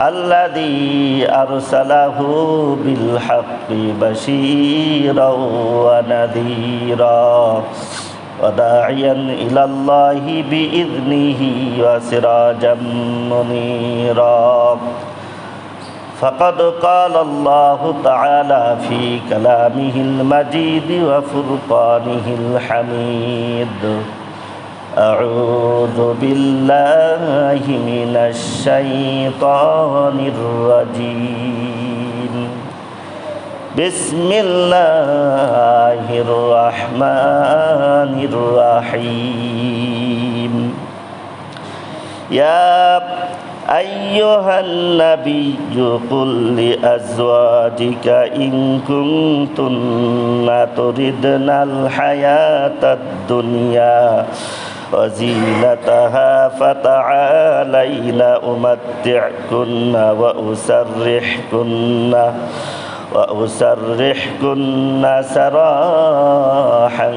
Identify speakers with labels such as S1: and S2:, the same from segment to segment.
S1: الذي أرسله بالحق بشيرا ونذيرا وداعيا إلى الله بإذنه وسراجا منيرا. فقد قال الله تعالى في كلامه المجيد وفرقانه الحميد. أعوذ بالله من الشيطان الرجيم. بسم الله الرحمن الرحيم. يا أيها النبي قل لأزواجك إن كنتن تردن الحياة الدنيا وزينتها فتعالين أمتعكن وأسرحكن وأسرحكن سراحا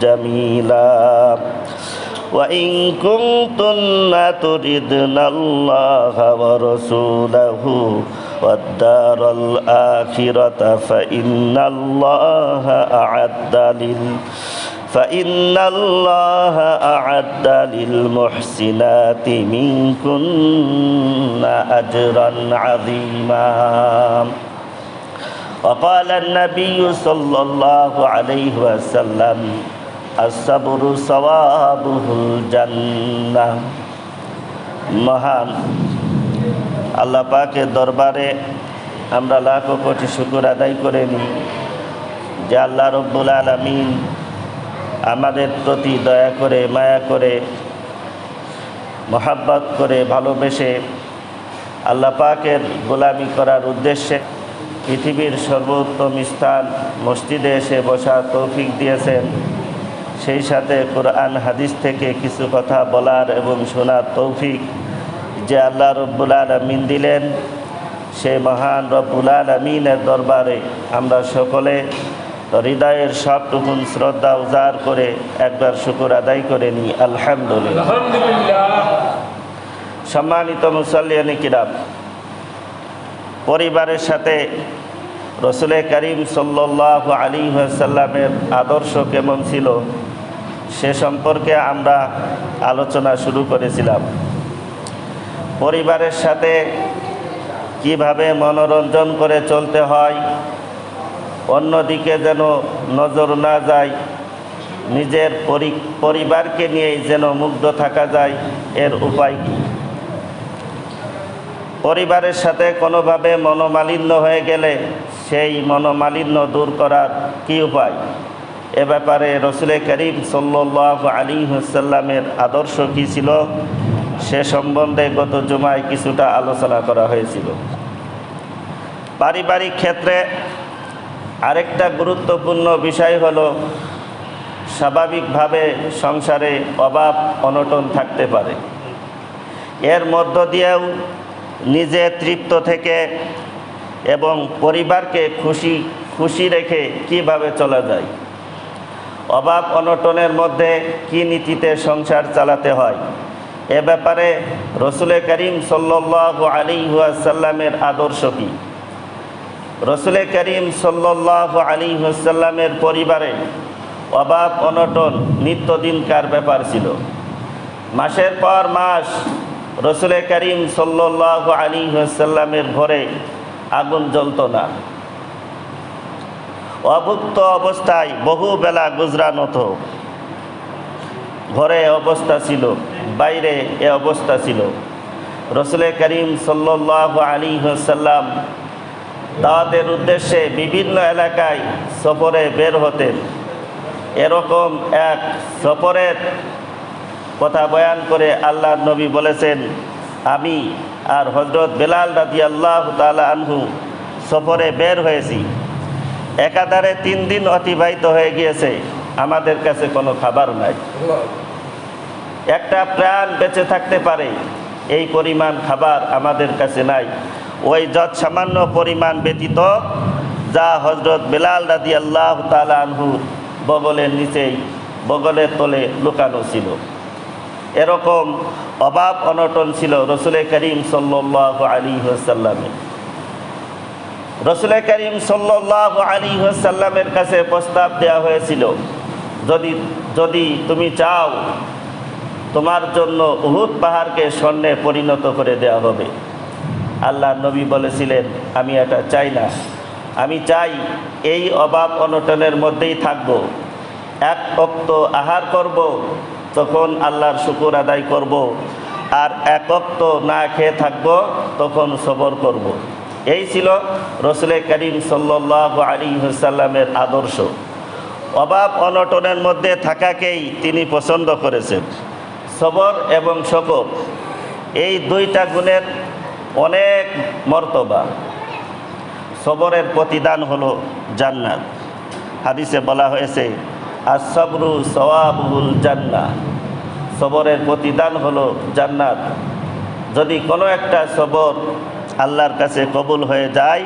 S1: جميلا وإن كنتن تردن الله ورسوله والدار الآخرة فإن الله أعد للمؤمنين فإن الله أعد للمحسنات منكن أجرا عظيما وقال النبي صلى الله عليه وسلم الصبر صوابه الجنة মহান আল্লাহ পাকের দরবারে আমরা লাখো কোটি শুকুর আদায় করে নিই যে আল্লাহ রব্বুল আলমিন আমাদের প্রতি দয়া করে, মায়া করে, মহাব্বত করে ভালোবেসে আল্লাহ পাকের গোলামি করার উদ্দেশ্যে পৃথিবীর সর্বোত্তম স্থান মসজিদে এসে বসার তৌফিক দিয়েছেন। সেই সাথে কোরআন, হাদিস থেকে কিছু কথা বলার এবং শোনার তৌফিক যে আল্লাহ রব্বুল আলমিন দিলেন সে মহান রব্বুল আলমিনের দরবারে আমরা সকলে হৃদয়ের সবটুকুন শ্রদ্ধা উজাড় করে একবার শুকুর আদায় করে নিই আলহামদুলিল্লাহ। সম্মানিত মুসল্লিয়ানি কিরাম পরিবারের সাথে রসুল করিম সাল্লাহ আলী সাল্লামের আদর্শ কেমন ছিল সে সম্পর্কে আমরা আলোচনা শুরু করেছিলাম। পরিবারের সাথে কীভাবে মনোরঞ্জন করে চলতে হয় অন্যদিকে যেন নজর না যায়, নিজের পরিবারকে নিয়েই যেন মুগ্ধ থাকা যায়, এর উপায় কী? পরিবারের সাথে কোনোভাবে মনোমালিন্য হয়ে গেলে সেই মনোমালিন্য দূর করার কি উপায়? এ ব্যাপারে রসুল করিম সাল্লাহ আলী হুসাল্লামের আদর্শ কী ছিল? সে সম্বন্ধে গত জুমায় কিছুটা আলোচনা করা হয়েছিল। পারিবারিক ক্ষেত্রে আরেকটা গুরুত্বপূর্ণ বিষয় হলো, স্বাভাবিকভাবে সংসারে অভাব অনটন থাকতে পারে। এর মধ্য দিয়েও নিজে তৃপ্ত থেকে এবং পরিবারকে খুশি খুশি রেখে কীভাবে চলা যায়? অভাব অনটনের মধ্যে কি নীতিতে সংসার চালাতে হয়? এ ব্যাপারে রসুল করিম সাল্লাহ আলী সাল্লামের আদর্শ কী? রসুল করিম সাল্লাহ আলী সাল্লামের পরিবারে অভাব অনটন, নিত্যদিনকার ব্যাপার ছিল। মাসের পর মাস রসুলে করিম সাল্লাহ আলী সাল্লামের ঘরে আগুন জ্বলত না। অভুক্ত অবস্থায় বহু বেলা গুজরান হতো। ঘরে অবস্থা ছিল, বাইরে এ অবস্থা ছিল। রসুল করিম সাল্লাহ আলী সাল্লাম দাওয়াতের উদ্দেশ্যে বিভিন্ন এলাকায় সফরে বের হতেন এরকম এক সফরের কথা বয়ান করে আল্লাহ নবী বলেছেন, আমি আর হজরত বেলাল রাজি আল্লাহ তালা আনহু সফরে বের হয়েছি। একাধারে তিন দিন অতিবাহিত হয়ে গিয়েছে। আমাদের কাছে কোনো খাবার নাই। একটা প্রাণ বেঁচে থাকতে পারে। এই পরিমাণ খাবার আমাদের কাছে নাই। ওই যৎ সামান্য পরিমাণ ব্যতীত যা হজরত বেলাল রাজি আল্লাহ তালা বগলের নিচেই, বগলের তলে লুকানো ছিল। এরকম অভাব অনটন ছিল রসুলের করিম সাল্লাহ আলী সাল্লামের রসুল করিম সাল্লাহ আলী সাল্লামের কাছে প্রস্তাব দেওয়া হয়েছিল, যদি যদি তুমি চাও তোমার জন্য উহুদ পাহাড়কে স্বর্ণে পরিণত করে দেওয়া হবে। আল্লাহ নবী বলেছিলেন, আমি এটা চাই না। আমি চাই এই অভাব অনটনের মধ্যেই থাকব। এক অক্ত আহার করব, তখন আল্লাহর শুকুর আদায় করব। আর এক অক্ত না খেয়ে থাকব, তখন সবর করব। এই ছিল রসুল করিম সাল্লাহ আলী হুসাল্লামের আদর্শ। অভাব অনটনের মধ্যে থাকাকেই তিনি পছন্দ করেছেন। সবর এবং শকর এই দুইটা গুণের অনেক মর্তবা। সবরের প্রতিদান হলো জান্নাত। হাদিসে বলা হয়েছে আর সবরু সওয়াবুল জান্না সবরের প্রতিদান হলো জান্নাত। যদি কোনো একটা সবর আল্লাহর কাছে কবুল হয়ে যায়,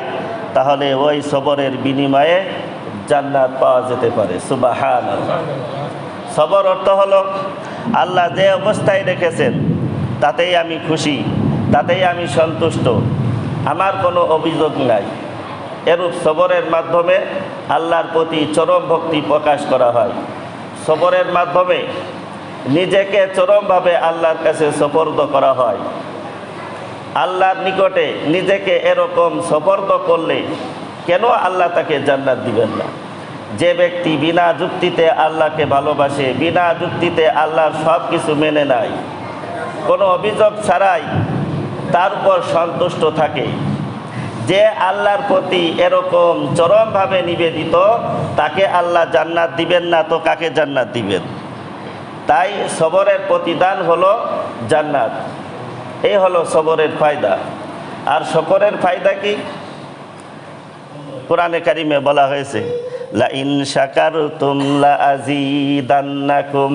S1: তাহলে ওই সবরের বিনিময়ে জান্নাত পাওয়া যেতে পারে। সুবাহান সবর অর্থ হলো, আল্লাহ যে অবস্থায় রেখেছেন, তাতেই আমি খুশি। তাতেই আমি সন্তুষ্ট। আমার কোনো অভিযোগ নাই। এরূপ সবরের মাধ্যমে আল্লাহর প্রতি চরম ভক্তি প্রকাশ করা হয়। সবরের মাধ্যমে নিজেকে চরমভাবে আল্লাহর কাছে সফর্দ করা হয়। আল্লাহর নিকটে নিজেকে এরকম সফর্দ করলে কেন আল্লাহ তাকে জান্নাত দিবেন না? যে ব্যক্তি বিনা যুক্তিতে আল্লাহকে ভালোবাসে, বিনা যুক্তিতে আল্লাহর সব কিছু মেনে নেয়, কোনো অভিযোগ ছাড়াই তার উপর সন্তুষ্ট থাকে। যে আল্লাহর প্রতি এরকম চরমভাবে নিবেদিত, তাকে আল্লাহ জান্নাত দিবেন না, তো কাকে জান্নাত দিবেন? তাই সবরের প্রতিদান হলো জান্নাত। এই হলো সবরের ফায়দা। আর শকরের ফায়দা কি? কোরআনে কারিমে বলা হয়েছে লা ইন তুমলা আজিদান্নাকুম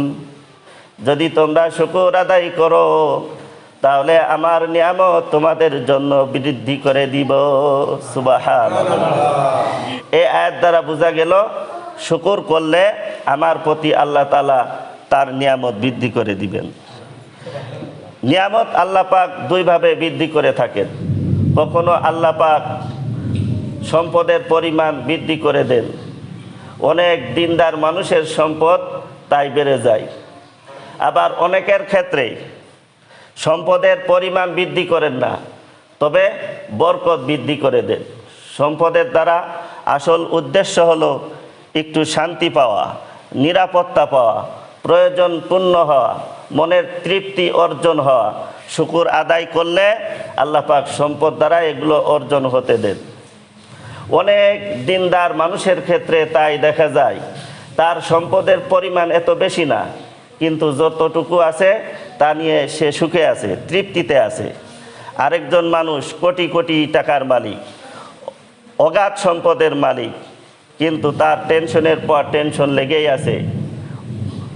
S1: যদি তোমরা শুকুর আদায় করো তাহলে আমার নিয়ামত তোমাদের জন্য বৃদ্ধি করে দিব। সুবাহান এই আয়াত দ্বারা বোঝা গেল, শুকুর করলে আমার প্রতি আল্লাহ তালা তার নিয়ামত বৃদ্ধি করে দিবেন। নিয়ামত আল্লাহ পাক দুইভাবে বৃদ্ধি করে থাকেন। কখনো আল্লাহ পাক সম্পদের পরিমাণ বৃদ্ধি করে দেন। অনেক দিনদার মানুষের সম্পদ তাই বেড়ে যায়। আবার অনেকের ক্ষেত্রে সম্পদের পরিমাণ বৃদ্ধি করেন না, তবে বরকত বৃদ্ধি করে দেন। সম্পদের দ্বারা আসল উদ্দেশ্য হলো একটু শান্তি পাওয়া, নিরাপত্তা পাওয়া, প্রয়োজন পূর্ণ হওয়া, মনের তৃপ্তি অর্জন হওয়া, শুকুর আদায় করলে আল্লাহ পাক সম্পদ দ্বারা এগুলো অর্জন হতে দেন। অনেক দিনদার মানুষের ক্ষেত্রে তাই দেখা যায়, তার সম্পদের পরিমাণ এত বেশি না, কিন্তু যতটুকু আছে তা নিয়ে সে সুখে আছে, তৃপ্তিতে আছে। আরেকজন মানুষ কোটি কোটি টাকার মালিক, অগাধ সম্পদের মালিক, কিন্তু তার টেনশনের পর টেনশন লেগেই আছে।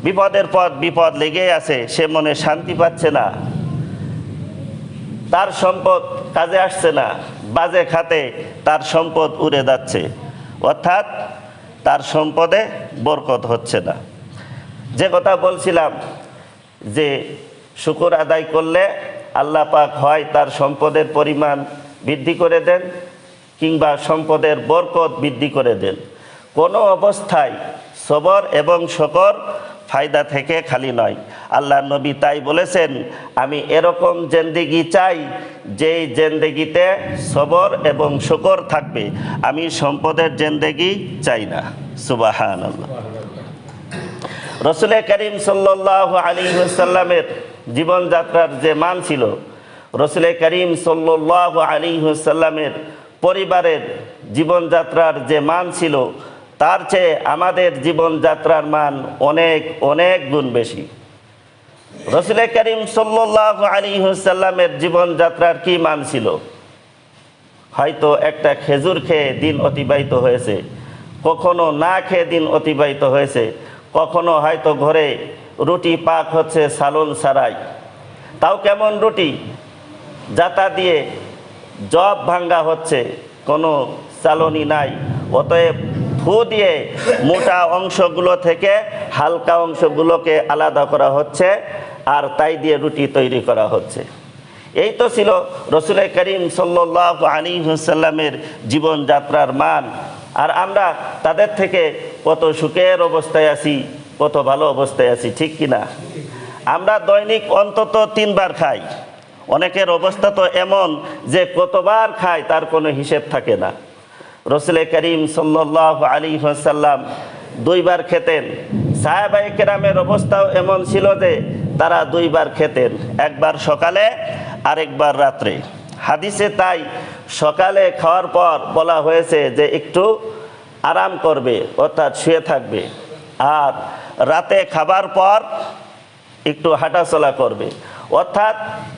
S1: বিপদের পর বিপদ লেগেই আছে, সে মনে শান্তি পাচ্ছে না। তার সম্পদ কাজে আসছে না, বাজে খাতে তার সম্পদ উড়ে যাচ্ছে। অর্থাৎ তার সম্পদে বরকত হচ্ছে না। যে কথা বলছিলাম যে শুকুর আদায় করলে আল্লাহ পাক হয় তার সম্পদের পরিমাণ বৃদ্ধি করে দেন কিংবা সম্পদের বরকত বৃদ্ধি করে দেন। কোনো অবস্থায় সবর এবং শকর ফায়দা থেকে খালি নয়। আল্লাহ নবী তাই বলেছেন আমি এরকম জেন্দেগি চাই যেই জেন্দেগিতে সবর এবং শকর থাকবে। আমি সম্পদের জেন্দেগি চাই না। সুবাহান আল্লাহ রসুল করিম সাল্লাহ আলী সাল্লামের জীবনযাত্রার যে মান ছিল, রসুল করিম সাল্লাহ আলী হুসাল্লামের পরিবারের জীবনযাত্রার যে মান ছিল, তার চেয়ে আমাদের জীবনযাত্রার মান অনেক অনেক গুণ বেশি। রসুল করিম সাল্লাহ আলী হুসাল্লামের জীবনযাত্রার কি মান ছিল? হয়তো একটা খেজুর খেয়ে দিন অতিবাহিত হয়েছে, কখনো না খেয়ে দিন অতিবাহিত হয়েছে, কখনো হয়তো ঘরে রুটি পাক হচ্ছে সালন সারাই। তাও কেমন রুটি? যাতা দিয়ে জব ভাঙ্গা হচ্ছে, কোনো চালনি নাই। অতএব ফু দিয়ে মোটা অংশগুলো থেকে হালকা অংশগুলোকে আলাদা করা হচ্ছে আর তাই দিয়ে রুটি তৈরি করা হচ্ছে। এই তো ছিল রসুল করিম সাল্লাহ আলী হুসাল্লামের জীবনযাত্রার মান। আর আমরা তাদের থেকে কত সুখের অবস্থায় আছি কত ভালো অবস্থায় আছি, ঠিক কিনা? আমরা দৈনিক অন্তত তিনবার খাই। অনেকের অবস্থা তো এমন যে কতবার খায়, তার কোনো হিসেব থাকে না। রসুল করিম সাল্লাহ আলী সাল্লাম দুইবার খেতেন। সাহেবাই কেরামের অবস্থাও এমন ছিল যে তারা দুইবার খেতেন, একবার সকালে, আরেকবার রাত্রে। হাদিসে তাই সকালে খাওয়ার পর বলা হয়েছে যে একটু আরাম করবে, অর্থাৎ শুয়ে থাকবে। আর রাতে খাবার পর একটু হাঁটাচলা করবে। অর্থাৎ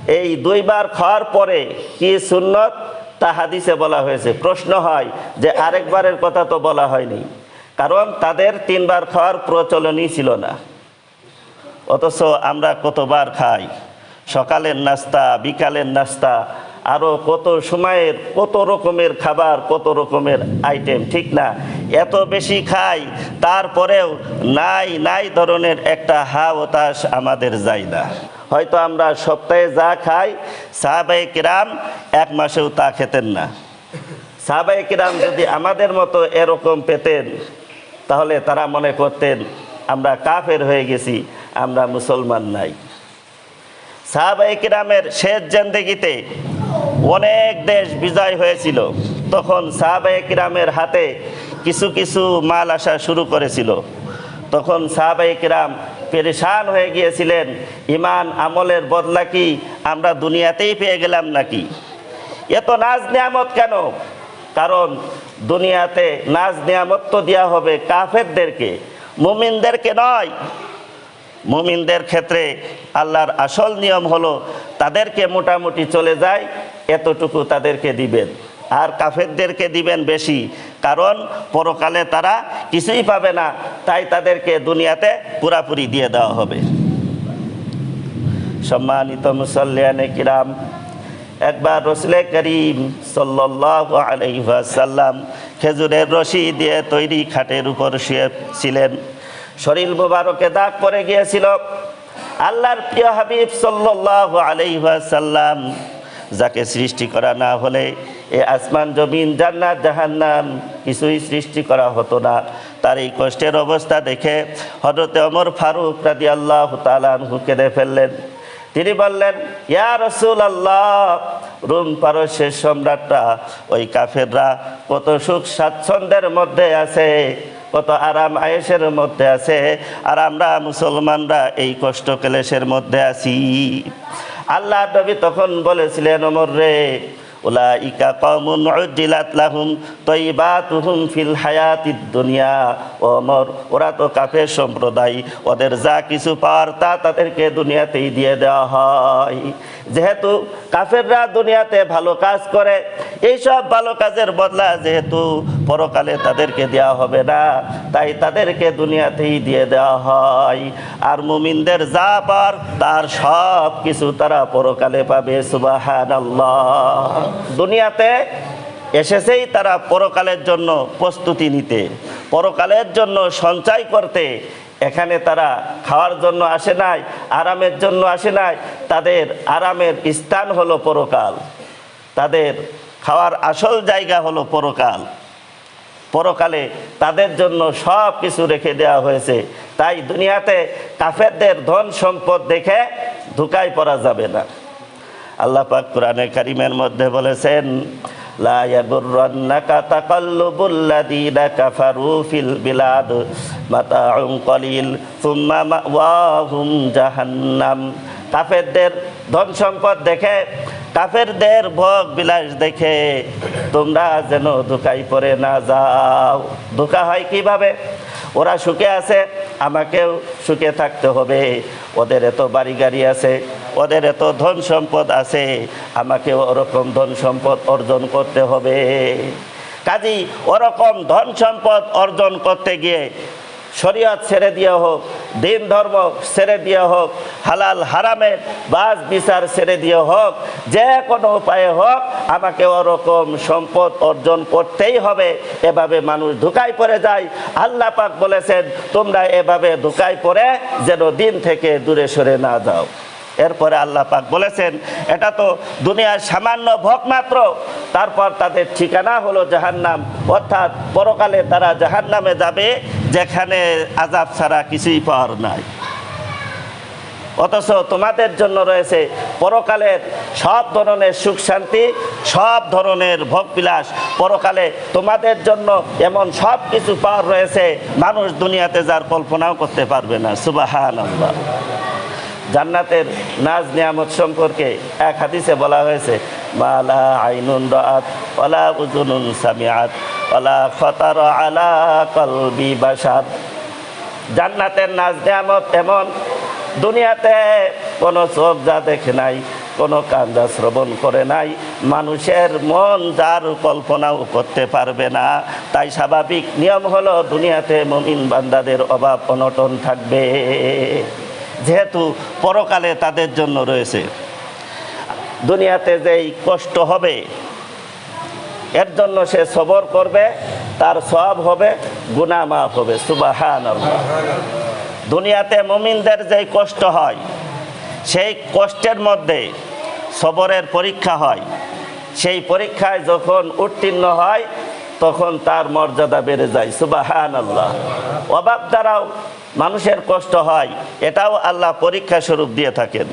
S1: এই দুইবার খাওয়ার পরে কি সুন্নত? তা হাদিসে বলা হয়েছে। প্রশ্ন হয় যে আরেকবারের কথা তো বলা হয়নি। কারণ তাদের তিনবার খাওয়ার প্রচলনই ছিল না। অথচ আমরা কতবার খাই? সকালের নাস্তা, বিকালের নাস্তা আরও কত সময়ের, কত রকমের খাবার, কত রকমের আইটেম ঠিক না? এত বেশি খাই, তারপরেও নাই নাই ধরনের একটা হা হতাশ আমাদের যায় না। হয়তো আমরা সপ্তাহে যা খাই সাহাবাই কিরাম এক মাসেও তা খেতেন না। সাহাবাই কিরাম যদি আমাদের মতো এরকম পেতেন, তাহলে তারা মনে করতেন, আমরা কাফের হয়ে গেছি, আমরা মুসলমান নাই। সাহাবাই কিরামের শেষ জেন্দেগিতে অনেক দেশ বিজয় হয়েছিল। তখন সাহাবাই কিরামের হাতে কিছু কিছু মাল আসা শুরু করেছিল। তখন সাহাবাই কিরাম পেরেশান হয়ে গিয়েছিলেন, ইমান আমলের বদলা কি আমরা দুনিয়াতেই পেয়ে গেলাম নাকি? এত নাজ নিয়ামত কেন? কারণ দুনিয়াতে নাজ নিয়ামত তো দেওয়া হবে কাফেরদেরকে, মুমিনদেরকে নয়। মুমিনদের ক্ষেত্রে আল্লাহর আসল নিয়ম হলো তাদেরকে মোটামুটি চলে যায়, এতটুকু তাদেরকে দিবেন। আর কাফেরদেরকে দিবেন বেশি, কারণ পরকালে তারা কিছুই পাবে না, তাই তাদেরকে দুনিয়াতে পুরাপুরি দিয়ে দেওয়া হবে। সম্মানিত মুসল্লিয়ানে কিরাম, একবার রসুলে করিম আলাইসাল্লাম খেজুরের রশি দিয়ে তৈরি খাটের উপর শুয়েছিলেন শরীর মুবারকে দাগ পড়ে গিয়েছিল। আল্লাহর প্রিয় হাবিব সাল্লাহ আলাইসাল্লাম যাকে সৃষ্টি করা না হলে এ আসমান, জমিন, জান্নাত, জাহান্নাম কিছুই সৃষ্টি করা হতো না। তার এই কষ্টের অবস্থা দেখে হজরতে অমর ফারুক রাদি আল্লাহ তালানহু কেঁদে ফেললেন। তিনি বললেন, ইয়া রসুল আল্লাহ রুম পারস্যের সম্রাটরা, ওই কাফেররা কত সুখ স্বাচ্ছন্দ্যের মধ্যে আছে। কত আরাম আয়েসের মধ্যে আছে, আর আমরা মুসলমানরা এই কষ্ট ক্লেশের মধ্যে আছি। আল্লাহ নবী তখন বলেছিলেন অমর রে, উলাইকা কওমুন উজ্জিলাত লাহুম তয়্যিবাতুহুম ফিল হায়াতিদ দুনিয়া। ও অমর ওরা তো কাফের সম্প্রদায়, ওদের যা কিছু পাওয়ার তা তাদেরকে দুনিয়াতেই দিয়ে দেওয়া হয়। যেহেতু কাফেররা দুনিয়াতে ভালো কাজ করে, এইসব ভালো কাজের বদলা যেহেতু পরকালে তাদেরকে দেওয়া হবে না, তাই তাদেরকে দুনিয়াতেই দিয়ে দেওয়া হয়। আর মুমিনদের যা পার তার সব কিছু তারা পরকালে পাবে সুবাহান দুনিয়াতে এসেছেই তারা পরকালের জন্য প্রস্তুতি নিতে, পরকালের জন্য সঞ্চয় করতে এখানে তারা খাওয়ার জন্য আসে নাই, আরামের জন্য আসে নাই। তাদের আরামের স্থান হলো পরকাল। তাদের খাওয়ার আসল জায়গা হলো পরকাল। পরকালে তাদের জন্য সব কিছু রেখে দেওয়া হয়েছে। তাই দুনিয়াতে কাফেরদের ধন সম্পদ দেখে ধুকায় পড়া যাবে না। আল্লাহ পাক কোরআনে কারিমের মধ্যে বলেছেন لا يغرنك تقلب الذين كفروا في البلاد متاع قليل ثم مأواهم جهنم কাফেরদের ধন সম্পদ দেখে কাফেরদের ভোগ বিলাস দেখে তোমরা যেন ধোকাই পড়ে না যাও ধোকা হয় কিভাবে ওরা সুখে আছে, আমাকেও সুখে থাকতে হবে। ওদের এত বাড়ি গাড়ি আছে, ওদের এত ধন সম্পদ আছে, আমাকেও ওরকম ধন সম্পদ অর্জন করতে হবে। কাজী ওরকম ধন সম্পদ অর্জন করতে গিয়ে শরীয়ত ছেড়ে দেওয়া হোক, দিন ধর্ম ছেড়ে দেওয়া হোক, হালাল হারামের বাস বিচার ছেড়ে দিয়ে হোক, যে কোনো উপায়ে হোক, আমাকে ওরকম সম্পদ অর্জন করতেই হবে। এভাবে মানুষ ধোকায় পড়ে যায়। আল্লাহ পাক বলেছেন, তোমরা এভাবে ধোকায় পড়ে যেন দিন থেকে দূরে সরে না যাও। এরপরে আল্লাহ পাক বলেছেন, এটা তো দুনিয়ার সামান্য ভোগ মাত্র। তারপর তাদের ঠিকানা হলো জাহান্নাম। অর্থাৎ পরকালে তারা জাহান্নামে যাবে, যেখানে আজাব ছাড়া কিছুই পাওয়ার নাই। অথচ তোমাদের জন্য রয়েছে পরকালের সব ধরনের সুখ শান্তি, সব ধরনের ভোগবিলাস পরকালে তোমাদের জন্য এমন সব কিছু পাওয়ার রয়েছে, মানুষ দুনিয়াতে যার কল্পনাও করতে পারবে না। সুবাহান আল্লাহ জান্নাতের নাজ নিয়ামত সম্পর্কে এক হাদিসে বলা হয়েছে মালা আইনুন রাত ওলা উজুনুন সামিয়াত ওলা খতার আলা কলবি বাসার জান্নাতের নাজ নিয়ামত এমন, দুনিয়াতে কোনো চোখ যা দেখে নাই, কোনো কান যা শ্রবণ করে নাই, মানুষের মন যার কল্পনাও করতে পারবে না। তাই স্বাভাবিক নিয়ম হলো, দুনিয়াতে মমিন বান্দাদের অভাব অনটন থাকবে। যেহেতু পরকালে তাদের জন্য রয়েছে। দুনিয়াতে যেই কষ্ট হবে, এর জন্য সে সবর করবে, তার সব হবে, গুনাহ মাফ হবে সুবাহান দুনিয়াতে মুমিনদের যেই কষ্ট হয়, সেই কষ্টের মধ্যে সবরের পরীক্ষা হয়। সেই পরীক্ষায় যখন উত্তীর্ণ হয়, তখন তার মর্যাদা বেড়ে যায় সুবাহান আল্লাহ অভাব দ্বারাও মানুষের কষ্ট হয়, এটাও আল্লাহ পরীক্ষা স্বরূপ দিয়ে থাকেন।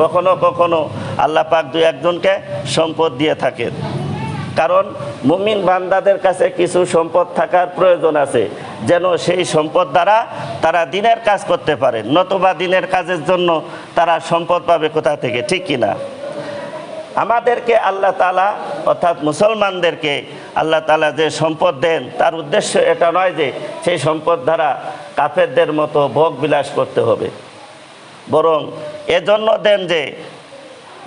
S1: কখনো কখনো আল্লাহ পাক দু একজনকে সম্পদ দিয়ে থাকেন। কারণ মুমিন বান্দাদের কাছে কিছু সম্পদ থাকার প্রয়োজন আছে, যেন সেই সম্পদ দ্বারা তারা দিনের কাজ করতে পারে নতুবা দিনের কাজের জন্য তারা সম্পদ পাবে কোথা থেকে, ঠিক কিনা আমাদেরকে আল্লাহ তালা অর্থাৎ মুসলমানদেরকে আল্লাহ তালা যে সম্পদ দেন, তার উদ্দেশ্য এটা নয় যে সেই সম্পদ দ্বারা কাফেরদের মতো ভোগ বিলাস করতে হবে। বরং এজন্য দেন যে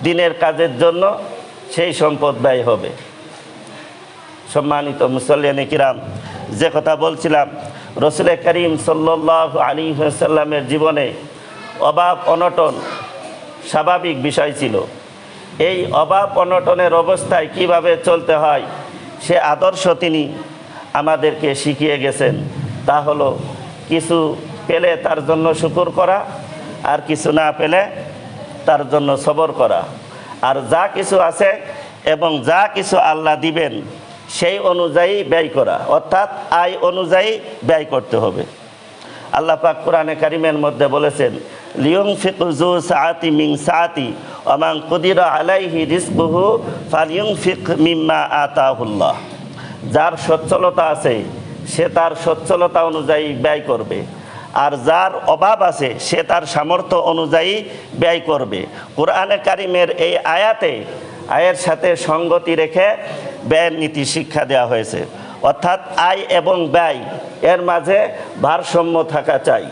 S1: দিনের কাজের জন্য সেই সম্পদ ব্যয় হবে। সম্মানিত মুসল্লিয়ানি কিরাম যে কথা বলছিলাম রসুল করিম সাল্লাহ আলী সাল্লামের জীবনে অভাব অনটন স্বাভাবিক বিষয় ছিল। এই অভাব অনটনের অবস্থায় কীভাবে চলতে হয়, সে আদর্শ তিনি আমাদেরকে শিখিয়ে গেছেন। তা হলো কিছু পেলে তার জন্য শুকুর করা আর কিছু না পেলে তার জন্য সবর করা। আর যা কিছু আছে এবং যা কিছু আল্লাহ দিবেন, সেই অনুযায়ী ব্যয় করা। অর্থাৎ আয় অনুযায়ী ব্যয় করতে হবে। আল্লাহ পাক কোরআনে কারিমের মধ্যে বলেছেন লিয়ং ফিকজু সাআতি মিং সাআতি অমাং কুদিরা আলাইহি রিজকুহু ফালিয়ং ফিক মিম্মা আতাহুল্লাহ। যার সচ্ছলতা আছে সে তার সচ্ছলতা অনুযায়ী ব্যয় করবে। আর যার অভাব আছে, সে তার সামর্থ্য অনুযায়ী ব্যয় করবে। কোরআনে কারিমের এই আয়াতে, আয়ের সাথে সঙ্গতি রেখে ব্যয়ের নীতি শিক্ষা দেওয়া হয়েছে। অর্থাৎ আয় এবং ব্যয়, এর মাঝে ভারসাম্য থাকা চাই।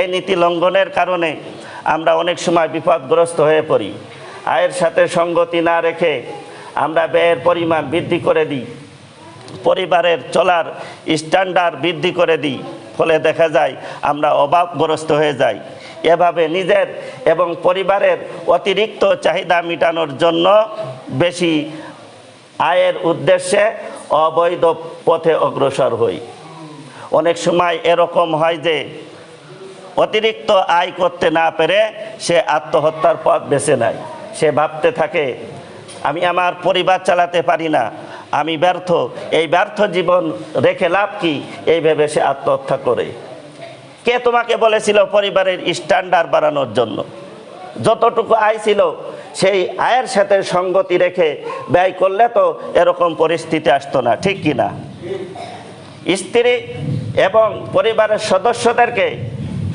S1: এই নীতি লঙ্ঘনের কারণে আমরা অনেক সময় বিপদগ্রস্ত হয়ে পড়ি। আয়ের সাথে সঙ্গতি না রেখে আমরা ব্যয়ের পরিমাণ বৃদ্ধি করে দিই। পরিবারের চলার স্ট্যান্ডার্ড বৃদ্ধি করে দিই। ফলে দেখা যায় আমরা অভাবগ্রস্ত হয়ে যাই। এভাবে নিজের এবং পরিবারের অতিরিক্ত চাহিদা মেটানোর জন্য বেশি আয়ের উদ্দেশ্যে অবৈধ পথে অগ্রসর হই। অনেক সময় এরকম হয় যে, অতিরিক্ত আয় করতে না পেরে সে আত্মহত্যার পথ বেছে নেয়। সে ভাবতে থাকে, আমি আমার পরিবার চালাতে পারি না আমি ব্যর্থ। এই ব্যর্থ জীবন রেখে লাভ কি? এই ভেবে সে আত্মহত্যা করে। কে তোমাকে বলেছিল পরিবারের স্ট্যান্ডার্ড বাড়ানোর জন্য? যতটুকু আয় ছিল, সেই আয়ের সাথে সঙ্গতি রেখে ব্যয় করলে তো এরকম পরিস্থিতি আসতো না, ঠিক কি না? স্ত্রী এবং পরিবারের সদস্যদেরকে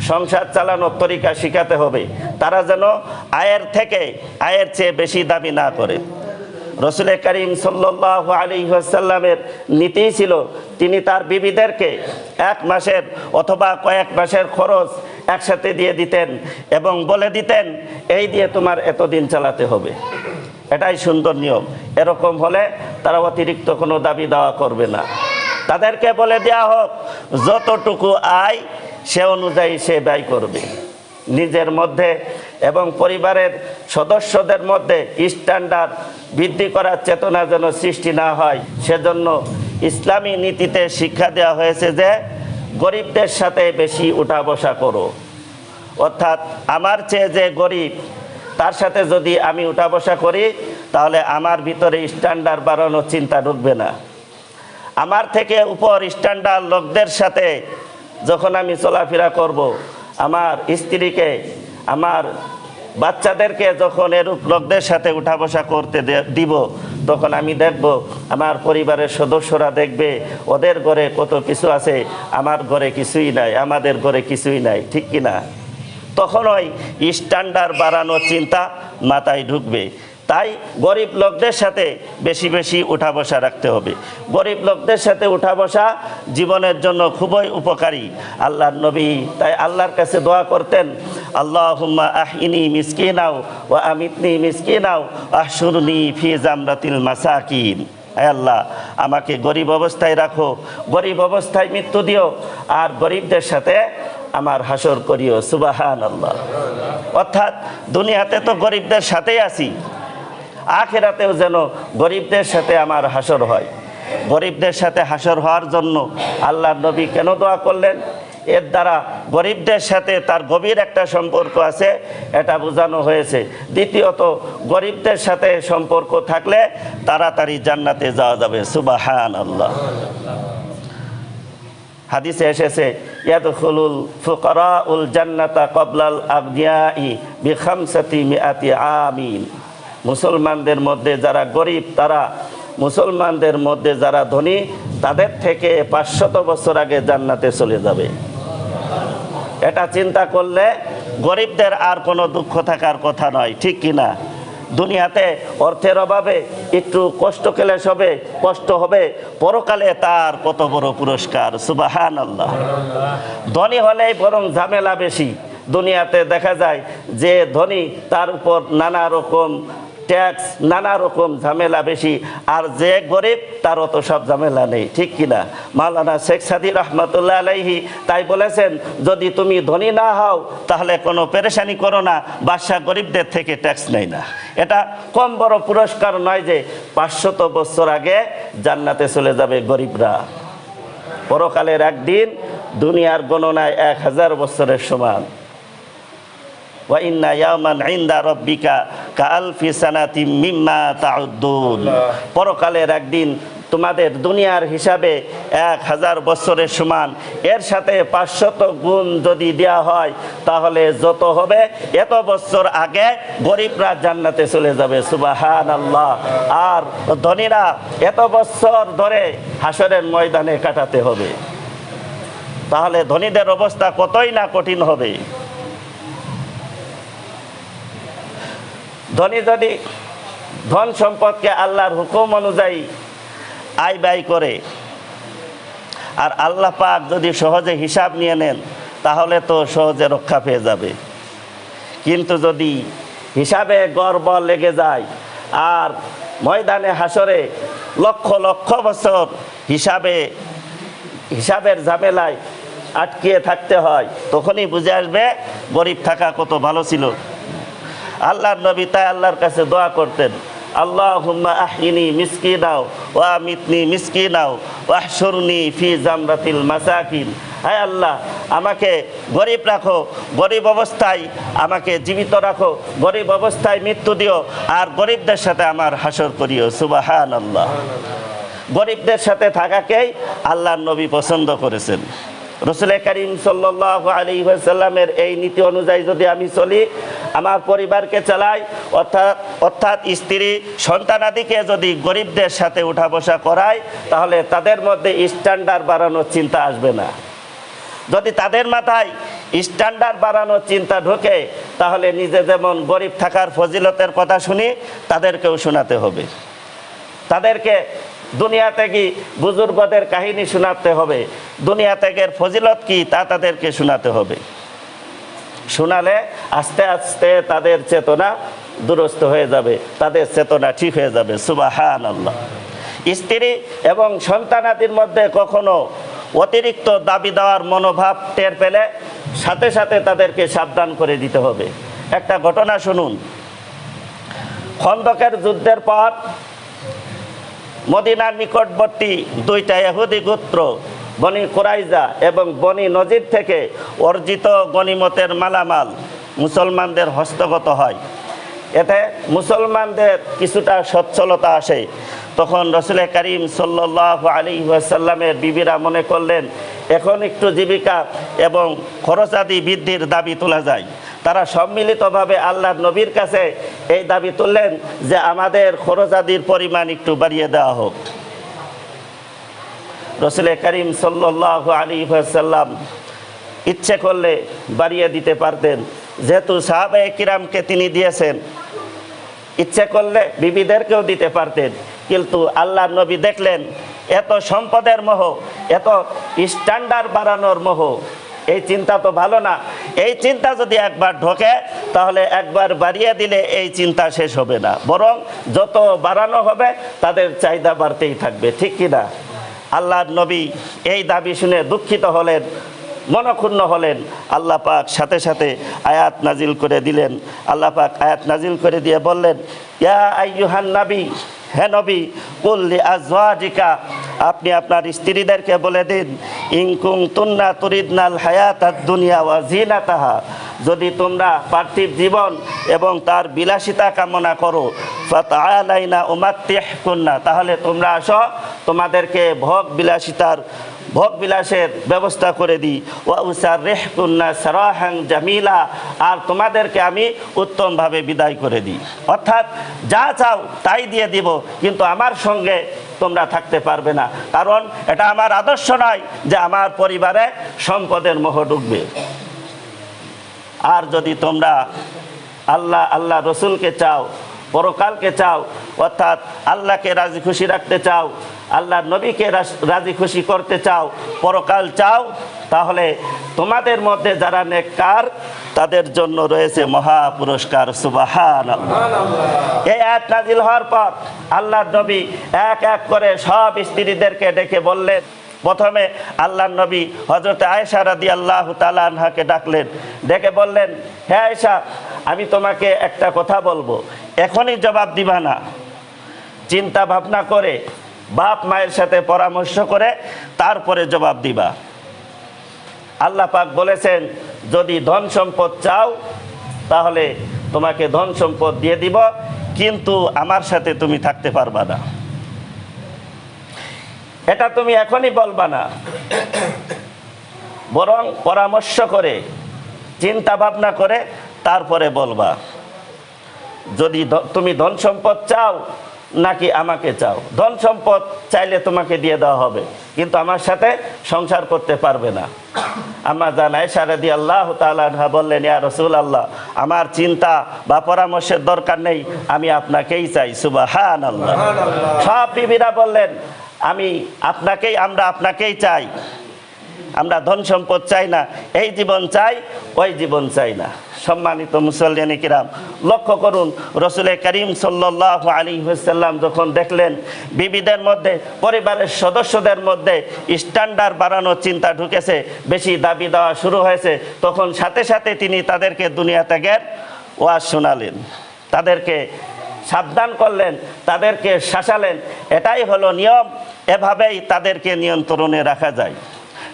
S1: সংসার চালানোর তরিকা শেখাতে হবে। তারা যেন আয়ের থেকে আয়ের চেয়ে বেশি দাবি না করে। রসুল করিম সাল্লাহ আলী সাল্লামের নীতিই ছিল, তিনি তার বিবিদেরকে এক মাসের অথবা কয়েক মাসের খরচ একসাথে দিয়ে দিতেন এবং বলে দিতেন, এই দিয়ে তোমার এতদিন চালাতে হবে। এটাই সুন্দর নিয়ম। এরকম হলে তারা অতিরিক্ত কোনো দাবি দেওয়া করবে না। তাদেরকে বলে দেওয়া হোক, যতটুকু আয়, সে অনুযায়ী সে ব্যয় করবে। নিজের মধ্যে এবং পরিবারের সদস্যদের মধ্যে স্ট্যান্ডার্ড বৃদ্ধি করার চেতনা যেন সৃষ্টি না হয়। সেজন্য ইসলামী নীতিতে শিক্ষা দেওয়া হয়েছে যে, গরিবদের সাথে বেশি উঠা বসা করো। অর্থাৎ আমার চেয়ে যে গরিব, তার সাথে যদি আমি উঠা বসা করি, তাহলে আমার ভিতরে স্ট্যান্ডার্ড বাড়ানোর চিন্তা ঢুকবে না। আমার থেকে উপর স্ট্যান্ডার্ড লোকদের সাথে যখন আমি চলাফেরা করব আমার স্ত্রীকে, আমার বাচ্চাদেরকে যখন এরূপ লোকদের সাথে উঠা বসা করতে দিব, তখন আমি দেখব আমার পরিবারের সদস্যরা দেখবে ওদের ঘরে কত কিছু আছে, আমার ঘরে কিছুই নাই, আমাদের ঘরে কিছুই নাই, ঠিক কিনা? তখন ওই স্ট্যান্ডার্ড বাড়ানোর চিন্তা মাথায় ঢুকবে। তাই গরিব লোকদের সাথে বেশি বেশি উঠা বসা রাখতে হবে। গরিব লোকদের সাথে উঠা বসা জীবনের জন্য খুবই উপকারী। আল্লাহর নবী তাই আল্লাহর কাছে দোয়া করতেন আল্লাহ হুম্মা আহিনি মিসকিনাও ও আমিতনি মিসকিনাও আহসুরনি ফি জামরাতিল মাসাকিন। আল্লাহ, আমাকে গরিব অবস্থায় রাখো, গরিব অবস্থায় মৃত্যু দিও, আর গরিবদের সাথে আমার হাসর করিও। সুবাহান আল্লাহ অর্থাৎ দুনিয়াতে তো গরিবদের সাথেই আছি আখেরাতেও যেন গরিবদের সাথে আমার হাসর হয়। গরিবদের সাথে হাসর হওয়ার জন্য আল্লাহ নবী কেন দোয়া করলেন? এর দ্বারা গরিবদের সাথে তার গভীর একটা সম্পর্ক আছে, এটা বোঝানো হয়েছে। দ্বিতীয়ত, গরিবদের সাথে সম্পর্ক থাকলে তাড়াতাড়ি জান্নাতে যাওয়া যাবে। সুবাহান আল্লাহ হাদিসে এসেছে, ইয়াদখুলুল ফুকারাউল জান্নাতা কবলাল আবদিয়াই বিখামসাতি মিআতি আমিন। মুসলমানদের মধ্যে যারা গরিব, তারা মুসলমানদের মধ্যে যারা ধনী, তাদের থেকে পাঁচশত বছর আগে জান্নাতে চলে যাবে। এটা চিন্তা করলে গরিবদের আর কোনো দুঃখ থাকার কথা নয়, ঠিক কি না? দুনিয়াতে অর্থের অভাবে, একটু কষ্ট কেলেস হবে, কষ্ট হবে, পরকালে তার কত বড় পুরস্কার সুবাহান আল্লাহ ধনী হলেই বরং ঝামেলা বেশি। দুনিয়াতে দেখা যায় যে ধনী তার উপর নানা রকম ট্যাক্স, নানা রকম ঝামেলা বেশি। আর যে গরিব তার অত সব ঝামেলা নেই, ঠিক কিনা মাওলানা শেখ সাদি রহমতুল্লাহ আলাইহি তাই বলেছেন, যদি তুমি ধনী না হও, তাহলে কোনো পেরেশানি করো না, বাদশাহ গরিবদের থেকে ট্যাক্স নেই না। এটা কম বড় পুরস্কার নয় যে পাঁচশত বছর আগে জান্নাতে চলে যাবে গরিবরা। পরকালের একদিন, দুনিয়ার গণনায় এক হাজার বছরের সমান। ইয়ামান ইন্দা রব্বিকা সানাতি মিম্মা তাউদ্দুন। পরকালের একদিন তোমাদের দুনিয়ার হিসাবে এক হাজার বছরের সমান। এর সাথে পাঁচশত গুণ যদি দেওয়া হয় তাহলে যত হবে এত বছর আগে গরিবরা জান্নাতে চলে যাবে। সুবাহান আল্লাহ আর ধনীরা এত বছর ধরে হাসরের ময়দানে কাটাতে হবে। তাহলে ধনীদের অবস্থা কতই না কঠিন হবে। ধনী যদি ধন সম্পদকে আল্লাহর হুকুম অনুযায়ী আয় ব্যয় করে, আর আল্লাহ পাক যদি সহজে হিসাব নিয়ে নেন, তাহলে তো সহজে রক্ষা পেয়ে যাবে। কিন্তু যদি হিসাবে গর্ব লেগে যায়, আর ময়দানে হাসরে লক্ষ লক্ষ বছর হিসাবে, হিসাবের ঝামেলায় আটকিয়ে থাকতে হয়, তখনই বুঝে আসবে গরিব থাকা কত ভালো ছিল। আল্লাহর নবী তাই আল্লাহর কাছে দোয়া করতেন আল্লাহ হুম্মা আহিনি মিসকি নাও ও আমিতনি মিসকি নাও ওয়াহসুরনি ফি জামরাতিল মাসাকিন। হায় আল্লাহ, আমাকে গরিব রাখো, গরিব অবস্থায় আমাকে জীবিত রাখো, গরিব অবস্থায় মৃত্যু দিও, আর গরিবদের সাথে আমার হাসর করিও সুবাহান আল্লাহ গরিবদের সাথে থাকাকেই আল্লাহর নবী পছন্দ করেছেন। রসুল করিম সাল্লাহ আলী সাল্লামের এই নীতি অনুযায়ী যদি আমি চলি, আমার পরিবারকে চালাই, অর্থাৎ অর্থাৎ স্ত্রী সন্তানাদিকে যদি গরিবদের সাথে উঠা বসা করায়, তাহলে তাদের মধ্যে স্ট্যান্ডার্ড বাড়ানোর চিন্তা আসবে না। যদি তাদের মাথায় স্ট্যান্ডার্ড বাড়ানোর চিন্তা ঢোকে, তাহলে নিজে যেমন গরিব থাকার ফজিলতের কথা শুনি, তাদেরকেও শোনাতে হবে। তাদেরকে দুনিয়া থেকে বুজুর্গদের কাহিনী শোনাতে হবে। দুনিয়া থেকে ফজিলত কি তা তাদেরকে শোনাতে হবে। শোনালে আস্তে আস্তে তাদের চেতনা দুরস্ত হয়ে যাবে, তাদের চেতনা ঠিক হয়ে যাবে। সুবাহান আল্লাহ স্ত্রী এবং সন্তানাদির মধ্যে কখনো অতিরিক্ত দাবি দেওয়ার মনোভাব টের পেলে সাথে সাথে তাদেরকে সাবধান করে দিতে হবে। একটা ঘটনা শুনুন। খন্দকের যুদ্ধের পর মদিনার নিকটবর্তী দুইটা এহুদি গোত্র, বনি কোরাইজা এবং বনি নজির থেকে অর্জিত গনিমতের মালামাল মুসলমানদের হস্তগত হয়। এতে মুসলমানদের কিছুটা সচ্ছলতা আসে। তখন রসুল করিম সাল্লাহ আলী সাল্লামের বিবিরা মনে করলেন, এখন একটু জীবিকা এবং খরচাদি বৃদ্ধির দাবি তোলা যায়। তারা সম্মিলিতভাবে আল্লাহ নবীর কাছে এই দাবি তুললেন যে আমাদের খরচাদির পরিমাণ একটু বাড়িয়ে দেওয়া হোক। রসুল করিম সাল্লাহ আলী সাল্লাম ইচ্ছে করলে বাড়িয়ে দিতে পারতেন। যেহেতু সাহাবে কিরামকে তিনি দিয়েছেন, ইচ্ছে করলে বিবিদেরকেও দিতে পারতেন। কিন্তু আল্লাহ নবী দেখলেন, এত সম্পদের মোহ, এত স্ট্যান্ডার্ড বাড়ানোর মোহ এই চিন্তা তো ভালো না। এই চিন্তা যদি একবার ঢোকে, তাহলে একবার বাড়িয়ে দিলে এই চিন্তা শেষ হবে না। বরং যত বাড়ানো হবে, তাদের চাহিদা বাড়তেই থাকবে, ঠিক কিনা আল্লাহর নবী এই দাবি শুনে দুঃখিত হলেন, মনক্ষুণ্ণ হলেন। আল্লাহ পাক সাথে সাথে আয়াত নাজিল করে দিলেন। আল্লাহ পাক আয়াত নাজিল করে দিয়ে বললেন, ইয়া আইয়ুহান নবী হে নবী কুল্লি আজওয়াজিকা, আপনি আপনার স্ত্রীদেরকে বলে দিন ইংকুং তুন্না তুরিদনাল হায়াত দুনিয়া ওয়া জিনাতাহা যদি তোমরা পার্থিব জীবন এবং তার বিলাসিতা কামনা করো কুন্না তাহলে তোমরা আসো তোমাদেরকে ভোগ বিলাসিতার ভোগ বিলাসের ব্যবস্থা করে দিই। ওয়া উসার রেহ কুন্না সারাহাং জামিলা, আর তোমাদেরকে আমি উত্তমভাবে বিদায় করে দিই। অর্থাৎ যা চাও তাই দিয়ে দিব, কিন্তু আমার সঙ্গে তোমরা থাকতে পারবে না। কারণ এটা আমার আদর্শ নয় যে আমার পরিবারে সম্পদের মোহ ঢুকবে আর যদি তোমরা আল্লাহ আল্লাহ রসুলকে চাও, পরকালকে চাও, অর্থাৎ আল্লাহকে রাজি খুশি রাখতে চাও আল্লাহ নবীকে রাজি খুশি করতে চাও, পরকাল চাও, তাহলে তোমাদের মধ্যে যারা নেককার, তাদের জন্য রয়েছে মহা পুরস্কার। সুবাহান এই এক নাজিল হওয়ার পর আল্লাহ নবী এক এক করে সব স্ত্রীদেরকে ডেকে বললেন, প্রথমে আল্লাহ নবী হজরত আয়েশা রাদি আল্লাহ তালাহাকে ডাকলেন, ডেকে বললেন হ্যাঁ আয়েশা, আমি তোমাকে একটা কথা বলব, এখনই জবাব দিবা না। চিন্তা ভাবনা করে বাপ মায়ের সাথে পরামর্শ করে তারপরে জবাব দিবা। আল্লাহ পাক বলেছেন, যদি ধন সম্পদ চাও, তাহলে তোমাকে ধন সম্পদ দিয়ে দিব, কিন্তু আমার সাথে তুমি থাকতে পারবা না। এটা তুমি এখনই বলবা না। বরং পরামর্শ করে, চিন্তা ভাবনা করে তারপরে বলবা। যদি তুমি ধন সম্পদ চাও নাকি আমাকে চাও? ধন সম্পদ চাইলে তোমাকে দিয়ে দেওয়া হবে কিন্তু আমার সাথে সংসার করতে পারবে না। আমার জানাই সারাদি আল্লাহ তালা বললেন ইয়া রসুল আল্লাহ আমার চিন্তা বা পরামর্শের দরকার নেই আমি আপনাকেই চাই। সুবাহান আল্লাহ সব বিবিরা বললেন আমি আপনাকেই আমরা আপনাকেই চাই। আমরা ধন সম্পদ চাই না, এই জীবন চাই, ওই জীবন চাই না। সম্মানিত মুসল্লিনী কিরাম, লক্ষ্য করুন, রসুল করিম সাল্লাহ আলী হুসাল্লাম যখন দেখলেন, বিবিদের মধ্যে, পরিবারের সদস্যদের মধ্যে স্ট্যান্ডার্ড বাড়ানোর চিন্তা ঢুকেছে, বেশি দাবি দেওয়া শুরু হয়েছে, তখন সাথে সাথে তিনি তাদেরকে দুনিয়া ত্যাগের ওয়াজ শোনালেন। তাদেরকে সাবধান করলেন, তাদেরকে শাসালেন, এটাই হলো নিয়ম, এভাবেই তাদেরকে নিয়ন্ত্রণে রাখা যায়।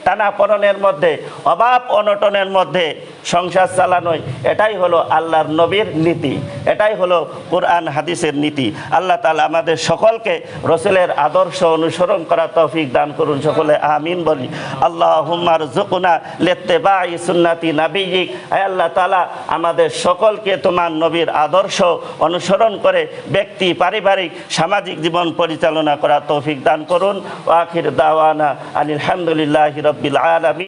S1: টানাপড়নের মধ্যে, অভাব অনটনের মধ্যে সংসার চালানোই, এটাই হলো আল্লাহর নবীর নীতি, এটাই হলো কোরআন হাদিসের নীতি। আল্লাহ তালা আমাদের সকলকে রসুলের আদর্শ অনুসরণ করা তৌফিক দান করুন, সকলে আমিন বলি। আল্লাহ হুম্মার জুকুনা লেতে বাই সুন্নাতি নাবিয়িক আয় আল্লাহ তালা আমাদের সকলকে তোমার নবীর আদর্শ অনুসরণ করে ব্যক্তি, পারিবারিক, সামাজিক জীবন পরিচালনা করা তৌফিক দান করুন। ওয়াখির দাওয়ানা আলহামদুলিল্লাহ রব্বিল আলমী